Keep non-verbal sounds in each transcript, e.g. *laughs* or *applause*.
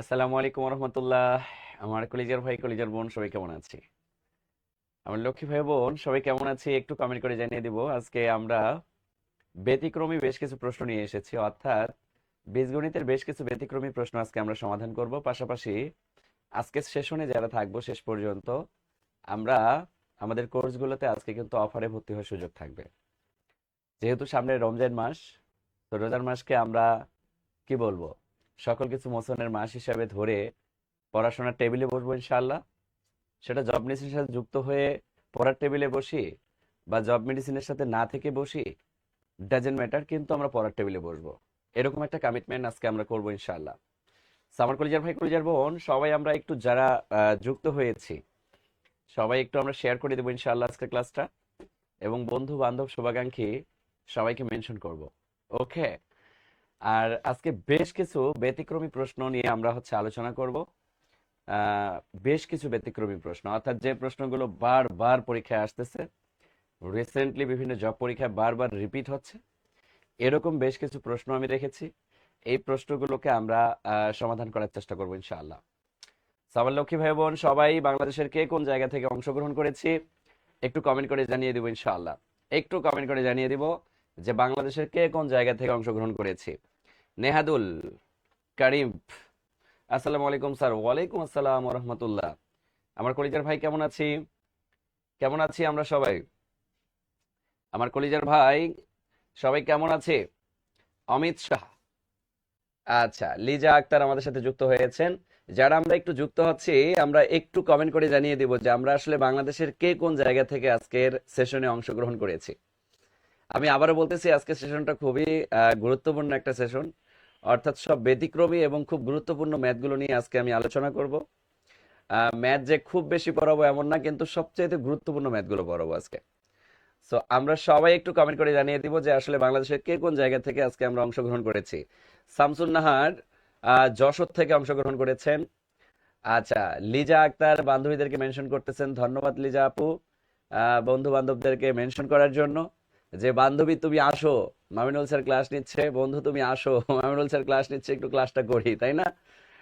আসসালামু আলাইকুম রহমতুল্লাহ আমার কলিজার ভাই, কলিজার বোন, সবাই কেমন আছে? আমার লক্ষ্মী ভাই বোন, সবাই কেমন আছে? একটু কমেন্ট করে জানিয়ে দিব। আজকে আমরা ব্যতিক্রমী বেশ কিছু প্রশ্ন নিয়ে এসেছি। অর্থাৎ বীজগণিতের বেশ কিছু ব্যতিক্রমী প্রশ্ন আজকে আমরা সমাধান করব। পাশাপাশি আজকে সেশনে যারা থাকব শেষ পর্যন্ত, আমরা আমাদের কোর্সগুলোতে আজকে কিন্তু অফারে ভর্তি হওয়ার সুযোগ থাকবে। যেহেতু সামনে রমজান মাস, তো রোজার মাসকে আমরা কি বলব? সকল কিছু মোচনের মাস হিসাবে ধরে পড়াশোনার টেবিলে বসবো ইনশাআল্লাহ। সেটা জব মেডিসিনের সাথে যুক্ত হয়ে পড়ার টেবিলে বসি বা জব মেডিসিনের সাথে না থেকে বসি ডাজেন্ট ম্যাটার কিন্তু আমরা পড়ার টেবিলে বসবো। এরকম একটা কমিটমেন্ট আজকে আমরা করব ইনশাআল্লাহ। So, আমার কলিজার ভাই কলিজার বোন সবাই আমরা একটু যারা যুক্ত হয়েছি সবাই একটু আমরা শেয়ার করে দেবো ইনশাল্লাহ আজকের ক্লাসটা এবং বন্ধু বান্ধব শুভাকাঙ্ক্ষী সবাইকে মেনশন করব। ওকে আর আজকে বেশ কিছু ব্যতিক্রমী প্রশ্ন নিয়ে আমরা হচ্ছে আলোচনা করব। বেশ কিছু ব্যতিক্রমী প্রশ্ন। অর্থাৎ যে প্রশ্নগুলো বারবার পরীক্ষায় আসতেছে রিসেন্টলি বিভিন্ন জব পরীক্ষায় বারবার রিপিট হচ্ছে, এরকম বেশ কিছু প্রশ্ন আমি রেখেছি। এই প্রশ্নগুলোকে আমরা সমাধান করার চেষ্টা করব ইনশাআল্লাহ। সবার লক্ষ্মী ভাই বোন সবাই বাংলাদেশের কে কোন জায়গা থেকে অংশগ্রহণ করেছি, একটু কমেন্ট করে জানিয়ে দিব ইনশাআল্লাহ। একটু কমেন্ট করে জানিয়ে দিব যে বাংলাদেশের কে কোন জায়গা থেকে অংশগ্রহণ করেছি? নেহাদুল কারিম। আসসালামু আলাইকুম স্যার। ওয়ালাইকুম আসসালাম রহমতুল্লাহ। আমার কলিজার ভাই কেমন আছি? কেমন আছি আমরা সবাই? আমার কলিজার ভাই, সবাই কেমন আছে? অমিত শাহ। আচ্ছা লিজা আক্তার আমাদের সাথে যুক্ত হয়েছেন। যারা আমরা একটু যুক্ত হচ্ছি আমরা একটু কমেন্ট করে জানিয়ে দিব যে আমরা আসলে বাংলাদেশের কে কোন জায়গা থেকে আজকের সেশনে অংশগ্রহণ করেছি। আমি আবারও বলতেছি আজকের সেশনটা খুবই গুরুত্বপূর্ণ একটা সেশন অর্থাৎ সব ব্যতিক্রমী এবং খুব গুরুত্বপূর্ণ ম্যাথগুলো নিয়ে আজকে আমি আলোচনা করব। ম্যাথ যে খুব বেশি পড়াবো এমন না, কিন্তু সবচেয়ে গুরুত্বপূর্ণ ম্যাথগুলো পড়াবো আজকে। সো আমরা সবাই একটু কমেন্ট করে জানিয়ে দিব যে আসলে বাংলাদেশের কে কোন জায়গা থেকে আজকে আমরা অংশগ্রহণ করেছি। শামসুন নাহার যশোর থেকে অংশগ্রহণ করেছেন। আচ্ছা লিজা আক্তার বান্ধবীদেরকে মেনশন করতেছেন। ধন্যবাদ লিজা আপু বন্ধু বান্ধবদেরকে মেনশন করার জন্য। যে, বান্ধবী, তুমি আসো। মামিনুল স্যার ক্লাস নিচ্ছে। বন্ধু, তুমি আসো। *laughs* মামিনুল স্যার ক্লাস নিচ্ছে, একটু ক্লাসটা করি। তাই না?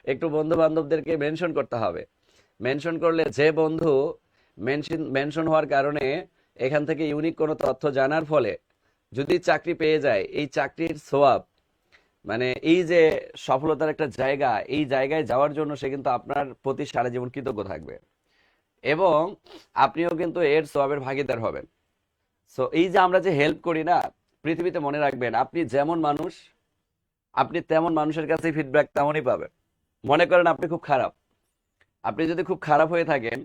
একটু বন্ধু বান্ধবদেরকে মেনশন করতে হবে। মেনশন করলে যে বন্ধু মেনশন মেনশন হওয়ার কারণে এখান থেকে ইউনিক কোনো তথ্য জানার ফলে যদি চাকরি পেয়ে যায়, এই চাকরির সোয়াব মানে এই যে সফলতার একটা জায়গা, এই জায়গায় যাওয়ার জন্য সে কিন্তু আপনার প্রতি সারা জীবন কৃতজ্ঞ থাকবে। এবং আপনিও কিন্তু এর সোয়াবের ভাগিদার হবেন। সো এই যে আমরা যে হেল্প করি না, পৃথিবীতে মনে রাখবেন, আপনি যেমন মানুষ, আপনি তেমন মানুষের কাছে ফিডব্যাক তেমনই পাবেন। মনে করেন আপনি খুব খারাপ। আপনি যদি খুব খারাপ হয়ে থাকেন,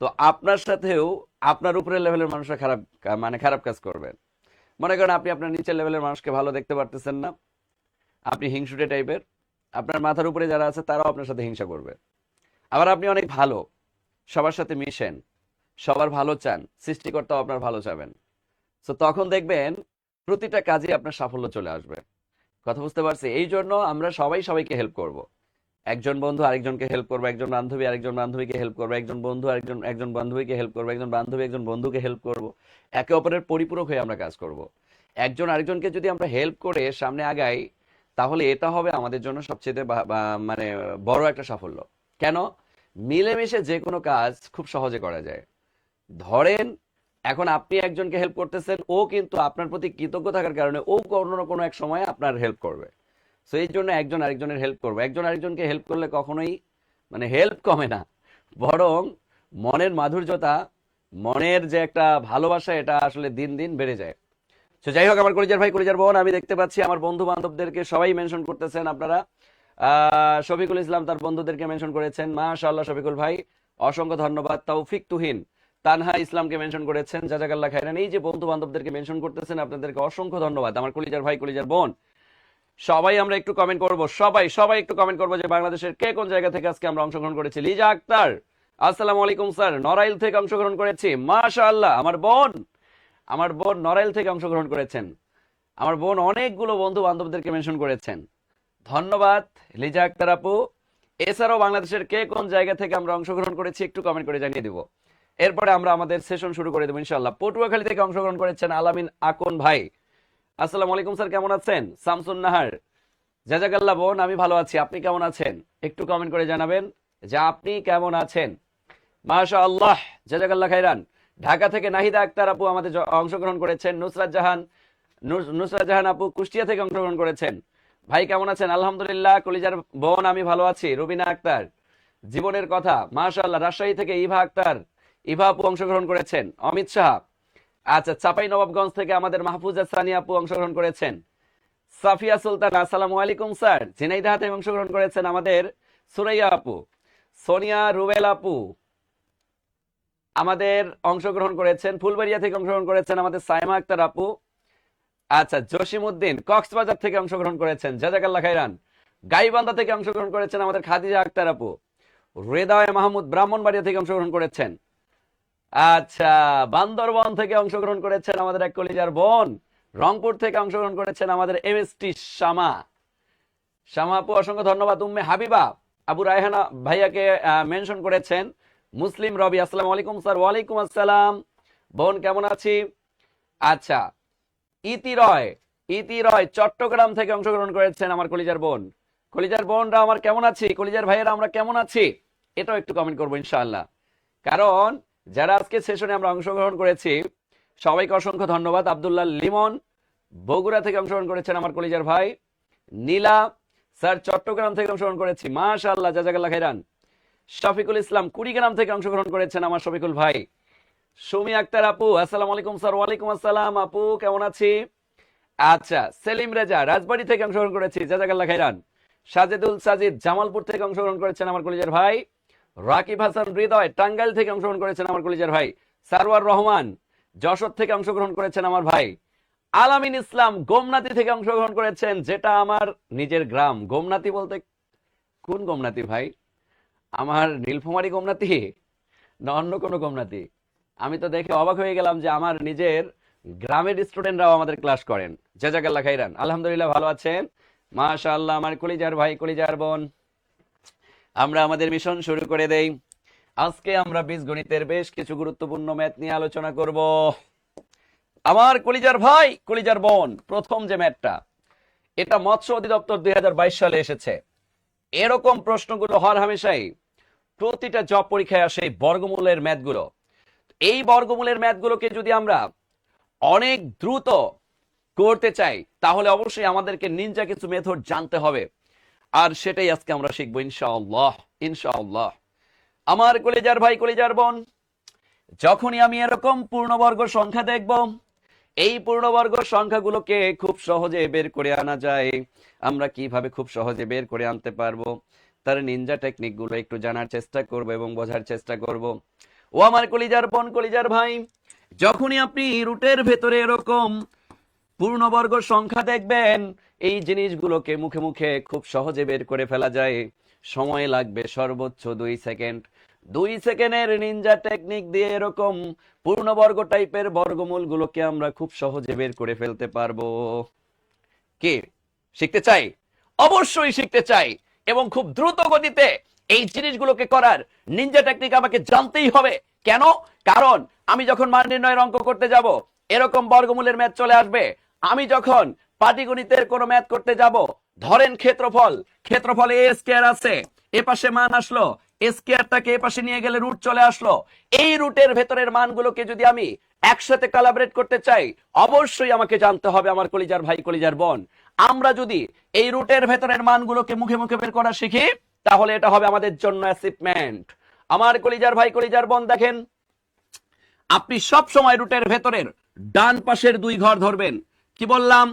তো আপনার সাথেও আপনার উপরের লেভেলের মানুষরা খারাপ মানে খারাপ কাজ করবেন মনে করেন আপনি আপনার নিচের লেভেলের মানুষকে ভালো দেখতে পারতেছেন না, আপনি হিংসুটে টাইপের আপনার মাথার উপরে যারা আছে তারাও আপনার সাথে হিংসা করবে। আবার আপনি অনেক ভালো, সবার সাথে মিশেন সবার ভালো চান, সৃষ্টিকর্তাও আপনার ভালো চাবেন। তো তখন দেখবেন প্রতিটা কাজে আপনার সাফল্য চলে আসবে। কথা বুঝতে পারছি? এই জন্য আমরা সবাই সবাইকে হেল্প করব। একজন বন্ধু আরেকজনকে হেল্প করবে, একজন বান্ধবী আরেকজন বান্ধবীকে হেল্প করবে, একজন বন্ধু আরেকজন, একজন বান্ধবীকে হেল্প করবে, একজন বান্ধবী একজন বন্ধুকে হেল্প করব। একে অপরের পরিপূরক হয়ে আমরা কাজ করব। একজন আরেকজনকে যদি আমরা হেল্প করে সামনে আগাই, তাহলে এটা হবে আমাদের জন্য সবচেয়ে মানে বড় একটা সাফল্য। কেন? মিলেমিশে যে কোনো কাজ খুব সহজে করা যায়। ধরেন, এখন আপনি একজনকে হেল্প করতেছেন, ও কিন্তু আপনার প্রতি কৃতজ্ঞ থাকার কারণে ও কোনো না কোনো এক সময় আপনার হেল্প করবে। সো এই জন্য একজন আরেকজনের হেল্প করবে। একজন আরেকজনকে হেল্প করলে কখনোই মানে হেল্প কমে না। বরং মনের মাধুর্যতা, মনের যে একটা ভালোবাসা, এটা আসলে দিন দিন বেড়ে যায়। তো যাই হোক, আমার কলিজার ভাই, কলিজার বোন, আমি দেখতে পাচ্ছি আমার বন্ধু বান্ধবদেরকে সবাই মেনশন করতেছেন আপনারা। শফিকুল ইসলাম তার বন্ধুদেরকে মেনশন করেছেন। মাশাআল্লাহ, শফিকুল ভাই, অসংখ্য ধন্যবাদ। তৌফিক তুহিন। তানহা ইসলামকে মেনশন করেছেন জাজাকাল্লাহ খাইরান এই যে বন্ধু বান্ধবদেরকে মেনশন করতেছেন, আপনাদেরকে অসংখ্য ধন্যবাদ। আমার কলিজার ভাই, কলিজার বোন। সবাই আমরা একটু কমেন্ট করব, সবাই সবাই একটু কমেন্ট করব যে বাংলাদেশের কে কোন জায়গা থেকে আজকে আমরা অংশগ্রহণ করেছি। লিজা আক্তার, আসসালামু আলাইকুম স্যার। নড়াইল থেকে অংশগ্রহণ করেছি। মাশাআল্লাহ, আমার বোন আমার বোন নড়াইল থেকে অংশগ্রহণ করেছেন। আমার বোন অনেকগুলো বন্ধু বান্ধবদেরকে মেনশন করেছেন। ধন্যবাদ, লিজা আক্তার আপু। এছাড়াও বাংলাদেশের কে কোন জায়গা থেকে আমরা অংশগ্রহণ করেছি, একটু কমেন্ট করে জানিয়ে দিব। এরপরে আমরা আমাদের সেশন শুরু করে দেবো ইনশাল্লাহ পটুয়াখালী থেকে অংশগ্রহণ করেছেন আলামিন আকন ভাই। আসসালামু আলাইকুম স্যার, কেমন আছেন? শামসুন নাহার। জাজাকাল্লাহ বোন, আমি ভালো আছি। আপনি কেমন আছেন? একটু কমেন্ট করে জানাবেন যে আপনি কেমন আছেন? মাশা আল্লাহ জাজাকাল্লাহ খাইরান ঢাকা থেকে নাহিদা আক্তার আপু আমাদের অংশগ্রহণ করেছেন। নুসরাত জাহান নুসরাত জাহান আপু কুষ্টিয়া থেকে অংশগ্রহণ করেছেন। ভাই, কেমন আছেন? আলহামদুলিল্লাহ, কলিজার বোন, আমি ভালো আছি। রুবিনা আক্তার। জীবনের কথা, মাশাআল্লাহ, রাজশাহী থেকে ইভা আক্তার। ইভা আপু অংশগ্রহণ করেছেন। অমিত শাহ। আচ্ছা চাপাই নবাবগঞ্জ থেকে আমাদের মাহফুজা সানি আপু অংশগ্রহণ করেছেন। সাফিয়া সুলতান, আসসালামু আলাইকুম স্যার। ঝিনাইদহ থেকে অংশগ্রহণ করেছেন আমাদের সুরাইয়া আপু, সোনিয়া রুবেল আপু। আমাদের অংশগ্রহণ করেছেন, ফুলবাড়িয়া থেকে অংশগ্রহণ করেছেন আমাদের সাইমা আক্তার আপু। আচ্ছা জসিমউদ্দিন, কক্সবাজার থেকে অংশগ্রহণ করেছেন, জাজাকাল্লাহ খাইরান গাইবান্ধা থেকে অংশগ্রহণ করেছেন আমাদের খাদিজা আক্তার আপু। রেদায় মাহমুদ ব্রাহ্মণবাড়িয়া থেকে অংশগ্রহণ করেছেন। আচ্ছা বান্দরবন থেকে অংশগ্রহণ করেছেন আমাদের এক কলিজার বোন। রংপুর থেকে অংশগ্রহণ করেছেন আমাদের M S T Shama Shama আপু, অসংখ্য ধন্যবাদ। উম্মে হাবিবা, আবু রায়হানা ভাইয়াকে মেনশন করেছেন। মুসলিম রবি, আসসালাম আলাইকুম স্যার। ওয়ালাইকুম আসসালাম। বোন, কেমন আছি? আচ্ছা ইতি রয় ইতি রয় চট্টগ্রাম থেকে অংশগ্রহণ করেছেন আমার কলিজার বোন। কলিজার বোনরা আমার কেমন আছি? কলিজার ভাইয়েরা আমরা কেমন আছি? এটাও একটু কমেন্ট করব ইনশাআল্লাহ। কারণ যারা আজকে সেশনে আমরা অংশগ্রহণ করেছি, সবাইকে অসংখ্য ধন্যবাদ। আব্দুল্লাহ লিমন বগুড়া থেকে অংশগ্রহণ করেছেন আমার কলিজার ভাই। নীলা, স্যার চট্টগ্রাম থেকে অংশগ্রহণ করেছি। মাশাআল্লাহ, জাজাকাল্লাহ খাইরান শফিকুল ইসলাম কুড়িগ্রাম থেকে অংশগ্রহণ করেছেন আমার শফিকুল ভাই। সুমি আক্তার আপু, আসসালামু আলাইকুম স্যার, ওয়ালাইকুম আসসালাম। আপু, কেমন আছি? আচ্ছা সেলিম রেজা, রাজবাড়ি থেকে অংশগ্রহণ করেছি। জাজাকাল্লাহ খাইরান সাজেদুল সাজিদ, জামালপুর থেকে অংশগ্রহণ করেছেন আমার কলিজার ভাই। রাকিব হাসান হৃদয় টাঙ্গাইল থেকে অংশগ্রহণ করেছেন আমার কলিজার ভাই। সারওয়ার রহমান যশোর থেকে অংশগ্রহণ করেছেন আমার ভাই। আলামিন ইসলাম গোমনাতি থেকে অংশগ্রহণ করেছেন, যেটা আমার নিজের গ্রাম। গোমনাতি বলতে কোন গোমনাতি ভাই? আমার নীলফুমারি গোমনাতি? না, অন্য কোনো গোমনাতি? আমি তো দেখে অবাক হয়ে গেলাম যে আমার নিজের গ্রামের স্টুডেন্টরাও আমাদের ক্লাস করেন। জাজাকাল্লাহ খাইরান। আলহামদুলিল্লাহ, ভালো আছেন? মাশাআল্লাহ, আমার কলিজার ভাই, কলিজার বোন। আমরা আমাদের মিশন শুরু করে দেই। আজকে আমরা বীজগণিতের বেশ কিছু গুরুত্বপূর্ণ ম্যাথ নিয়ে আলোচনা করব। আমার কলিজার ভাই, কলিজার বোন, প্রথম যে ম্যাথটা, এটা মৎস্য অধিদপ্তর দুই হাজার বাইশ সালে এসেছে। এরকম প্রশ্নগুলো হওয়ার হামেশাই প্রতিটা জব পরীক্ষায় আসে বর্গমূলের ম্যাথগুলো। এই বর্গমূলের ম্যাথগুলোকে যদি আমরা অনেক দ্রুত করতে চাই, তাহলে অবশ্যই আমাদেরকে নিনজা কিছু মেথড জানতে হবে। আর সেটাই আজকে আমরা শিখব, ইনশাআল্লাহ ইনশাআল্লাহ। আমার কলেজার ভাই, কলেজার বোন, যখনই আমি এরকম পূর্ণবর্গ সংখ্যা দেখব, এই পূর্ণবর্গ সংখ্যাগুলোকে খুব সহজে বের করে আনা যায়। আমরা কীভাবে খুব সহজে বের করে আনতে পারব, তার নিনজা টেকনিকগুলো একটু জানার চেষ্টা করব এবং বোঝার চেষ্টা করব। ও আমার কলিজার বোন, কলিজার ভাই, যখনই আপনি রুটের ভেতরে এরকম পূর্ণবর্গ সংখ্যা দেখবেন, এই জিনিসগুলোকে মুখে মুখে খুব সহজে বের করে ফেলা যায়। সময় লাগবে সর্বোচ্চ দুই সেকেন্ড। দুই সেকেন্ডের নিনজা টেকনিক দিয়ে এরকম পূর্ণবর্গ টাইপের বর্গমূলগুলোকে আমরা খুব সহজে বের করে ফেলতে পারব। কে? শিখতে চাই? অবশ্যই শিখতে চাই এবং খুব দ্রুত গতিতে এই জিনিসগুলোকে করার নিনজা টেকনিক আমাকে জানতেই হবে। কেন? কারণ আমি যখন মান নির্ণয়ের অঙ্ক করতে যাব, এরকম বর্গমূলের ম্যাচ চলে আসবে। আমি যখন পাটিগণিতের কোনো ম্যাথ করতে যাব, ধরেন ক্ষেত্রফল ক্ষেত্রফল এ স্কয়ার আছে, এ পাশে মান আসলো স্কয়ারটাকে এ পাশে নিয়ে গেলে রুট চলে আসলো। এই রুটের ভেতরের মানগুলোকে যদি আমি একসাথে কোলাবরেট করতে চাই, অবশ্যই আমাকে জানতে হবে আমার কলিজার ভাই, কলিজার বোন। আমরা যদি এই রুটের ভেতরের মানগুলোকে মুখে মুখে বের করা শিখি, তাহলে এটা হবে আমাদের জন্য অ্যাচিভমেন্ট আমার কলিজার ভাই, কলিজার বোন দেখেন, আপনি সব সময় রুটের ভেতরের ডান পাশের দুই ঘর ধরবেন। কি বললাম?